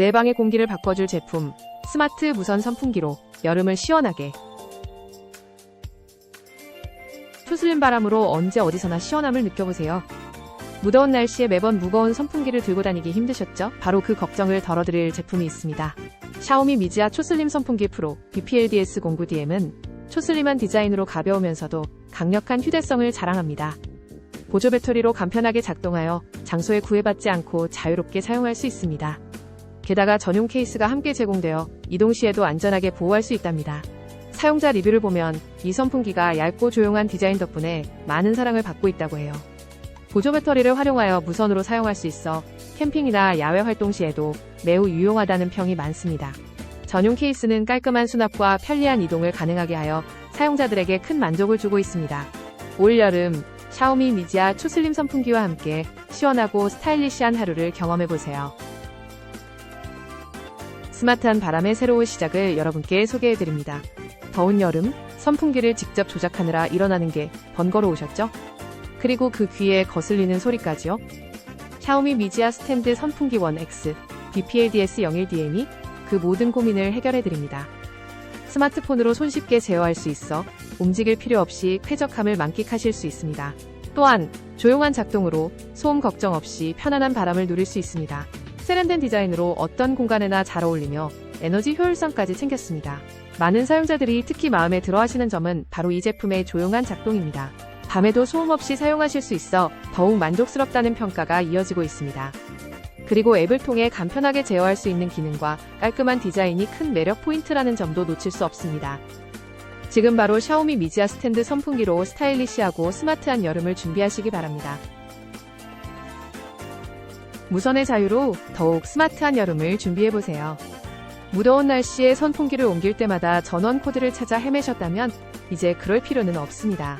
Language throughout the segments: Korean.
내 방의 공기를 바꿔줄 제품 스마트 무선 선풍기로 여름을 시원하게 투슬림 바람으로 언제 어디서나 시원함을 느껴보세요. 무더운 날씨에 매번 무거운 선풍기를 들고 다니기 힘드셨죠? 바로 그 걱정을 덜어드릴 제품이 있습니다. 샤오미 미지아 초슬림 선풍기 프로 BPLDS 09DM은 초슬림한 디자인으로 가벼우면서도 강력한 휴대성을 자랑합니다. 보조 배터리로 간편하게 작동하여 장소에 구애받지 않고 자유롭게 사용할 수 있습니다. 게다가 전용 케이스가 함께 제공되어 이동 시에도 안전하게 보호할 수 있답니다. 사용자 리뷰를 보면 이 선풍기가 얇고 조용한 디자인 덕분에 많은 사랑을 받고 있다고 해요. 보조 배터리를 활용하여 무선으로 사용할 수 있어 캠핑이나 야외 활동 시에도 매우 유용하다는 평이 많습니다. 전용 케이스는 깔끔한 수납과 편리한 이동을 가능하게 하여 사용자들에게 큰 만족을 주고 있습니다. 올 여름 샤오미 미지아 초슬림 선풍기와 함께 시원하고 스타일리시한 하루를 경험해보세요. 스마트한 바람의 새로운 시작을 여러분께 소개해드립니다. 더운 여름, 선풍기를 직접 조작하느라 일어나는 게 번거로우셨죠? 그리고 그 귀에 거슬리는 소리까지요? 샤오미 미지아 스탠드 선풍기 1X, BPLDS01DM이 그 모든 고민을 해결해드립니다. 스마트폰으로 손쉽게 제어할 수 있어 움직일 필요 없이 쾌적함을 만끽하실 수 있습니다. 또한 조용한 작동으로 소음 걱정 없이 편안한 바람을 누릴 수 있습니다. 세련된 디자인으로 어떤 공간에나 잘 어울리며 에너지 효율성까지 챙겼습니다. 많은 사용자들이 특히 마음에 들어 하시는 점은 바로 이 제품의 조용한 작동입니다. 밤에도 소음 없이 사용하실 수 있어 더욱 만족스럽다는 평가가 이어지고 있습니다. 그리고 앱을 통해 간편하게 제어할 수 있는 기능과 깔끔한 디자인이 큰 매력 포인트라는 점도 놓칠 수 없습니다. 지금 바로 샤오미 미지아 스탠드 선풍기로 스타일리시하고 스마트한 여름을 준비하시기 바랍니다. 무선의 자유로 더욱 스마트한 여름을 준비해보세요. 무더운 날씨에 선풍기를 옮길 때마다 전원 코드를 찾아 헤매셨다면 이제 그럴 필요는 없습니다.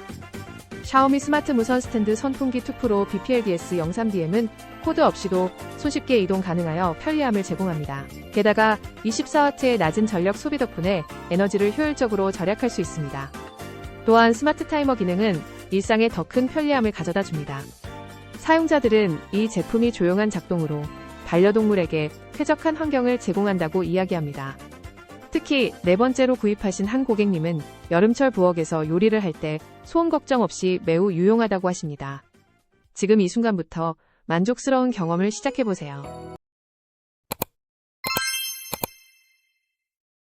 샤오미 스마트 무선 스탠드 선풍기 2 프로 BPLDS 03DM은 코드 없이도 손쉽게 이동 가능하여 편리함을 제공합니다. 게다가 24W의 낮은 전력 소비 덕분에 에너지를 효율적으로 절약할 수 있습니다. 또한 스마트 타이머 기능은 일상에 더 큰 편리함을 가져다 줍니다. 사용자들은 이 제품이 조용한 작동으로 반려동물에게 쾌적한 환경을 제공한다고 이야기합니다. 특히 네 번째로 구입하신 한 고객님은 여름철 부엌에서 요리를 할 때 소음 걱정 없이 매우 유용하다고 하십니다. 지금 이 순간부터 만족스러운 경험을 시작해보세요.